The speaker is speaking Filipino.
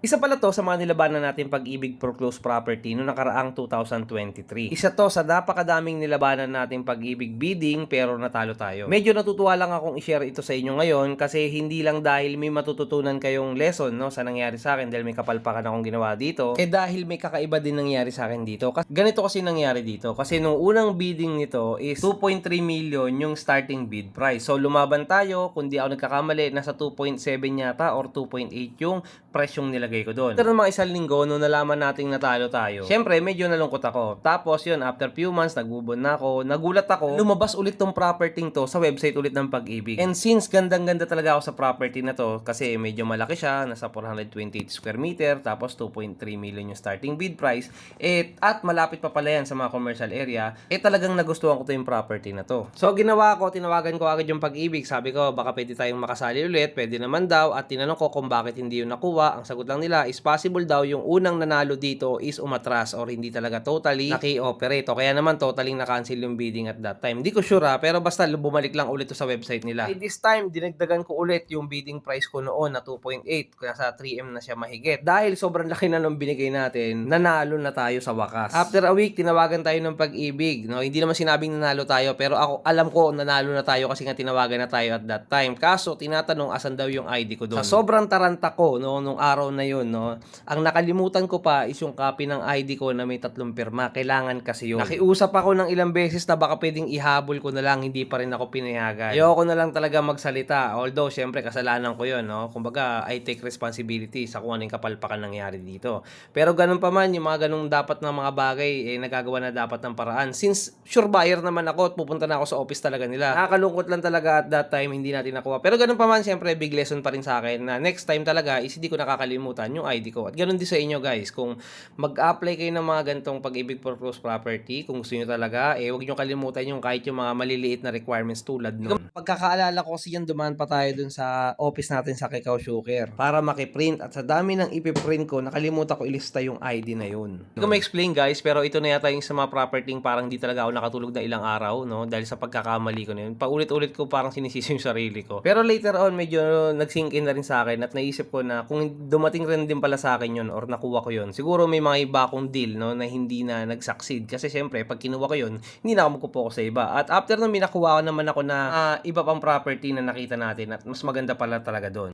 Isa pala to sa mga nilabanan natin pag-ibig foreclosed property noong nakaraang 2023. Isa to sa napakadaming nilabanan natin pag-ibig bidding pero natalo tayo. Medyo natutuwa lang akong i-share ito sa inyo ngayon kasi hindi lang dahil may matututunan kayong lesson no sa nangyari sa akin dahil may kapalpakan akong ginawa dito. Eh dahil may kakaiba din nangyari sa akin dito. Kas- Ganito kasi nangyari dito. Kasi nung unang bidding nito is 2.3 million yung starting bid price. So lumaban tayo, kung di ako nagkakamali, nasa 2.7 yata or 2.8 yung presyong nilagay ko doon. Pero mga isang linggo, nung nalaman nating natalo tayo, syempre medyo nalungkot ako. Tapos yun, after few months, nagbubon na ako, nagulat ako, lumabas ulit tong property to sa website ulit ng pag-ibig. And since gandang-ganda talaga ako sa property na to, kasi medyo malaki siya, nasa 428 square meter, tapos 2.3 million yung starting bid price, eh, at malapit pa pala yan sa mga commercial area, eh talagang nagustuhan ko to yung property na to. So ginawa ko, tinawagan ko agad yung pag-ibig, sabi ko baka pwede tayong makasali ulit, pwede naman daw, at tinanong ko kung bakit hindi yun nakuha, ang sagot lang nila is possible daw yung unang nanalo dito is umatras or hindi talaga totally naki-operate. O kaya naman totally na-cancel yung bidding at that time. Hindi ko sure ha, pero basta bumalik lang ulit to sa website nila. Eh, this time, dinagdagan ko ulit yung bidding price ko noon na 2.8. Kaya sa 3M na siya mahigit. Dahil sobrang laki na nung binigay natin, nanalo na tayo sa wakas. After a week, tinawagan tayo ng pag-ibig. No? Hindi naman sinabing nanalo tayo, pero ako alam ko nanalo na tayo kasi nga tinawagan na tayo at that time. Kaso, tinatanong asan daw yung ID ko doon. Sa sobrang taranta ko, no, nung araw na yun, no, ang nakalimutan ko pa is yung copy ng ID ko na may tatlong pirma. Kailangan kasi yun. Nakiusap ako ng ilang beses na baka pwedeng ihabol ko na lang, hindi pa rin ako pinayagan. Ayoko na lang talaga magsalita. Although, syempre, kasalanan ko yun, no. Kumbaga, I take responsibility sa kung anong kapalpakan nangyari dito. Pero ganun pa man, yung mga ganung dapat ng mga bagay, eh, nagagawa na dapat ng paraan. Since sure buyer naman ako at pupunta na ako sa office talaga nila. Nakakalungkot lang talaga at that time, hindi natin nakuha. Pero ganun pa man, syempre, big lesson pa rin sa akin na next time talaga is hindi ko nakakalimutan yung ID ko. At ganun din sa inyo guys, kung mag-apply kayo ng mga gantong pag-ibig for close property, kung gusto nyo talaga, eh huwag nyo kalimutan yung kahit yung mga maliliit na requirements tulad nun. Pagkakaalala ko kasi yan, dumaan pa tayo dun sa office natin sa Kikaw Sugar para makiprint at sa dami ng ipiprint ko, nakalimutan ko ilista yung ID na yun. Hindi ko ma-explain guys, pero ito na yata yung sa mga property parang di talaga ako nakatulog na ilang araw, no? Dahil sa pagkakamali ko na yun. Paulit-ulit ko parang sinisisi yung sarili ko. Pero later on, medyo nag-sink in na rin sa akin at naisip ko na kung dumating rin din pala sa akin yun or nakuha ko yun, siguro may mga iba akong deal, no? Na hindi na nag-succeed. Kasi syempre, pag kinuha ko yun, hindi na ako magpo-focus sa iba. At after nung minakuha ko naman ako na ah, iba pang property na nakita natin at mas maganda pala talaga doon.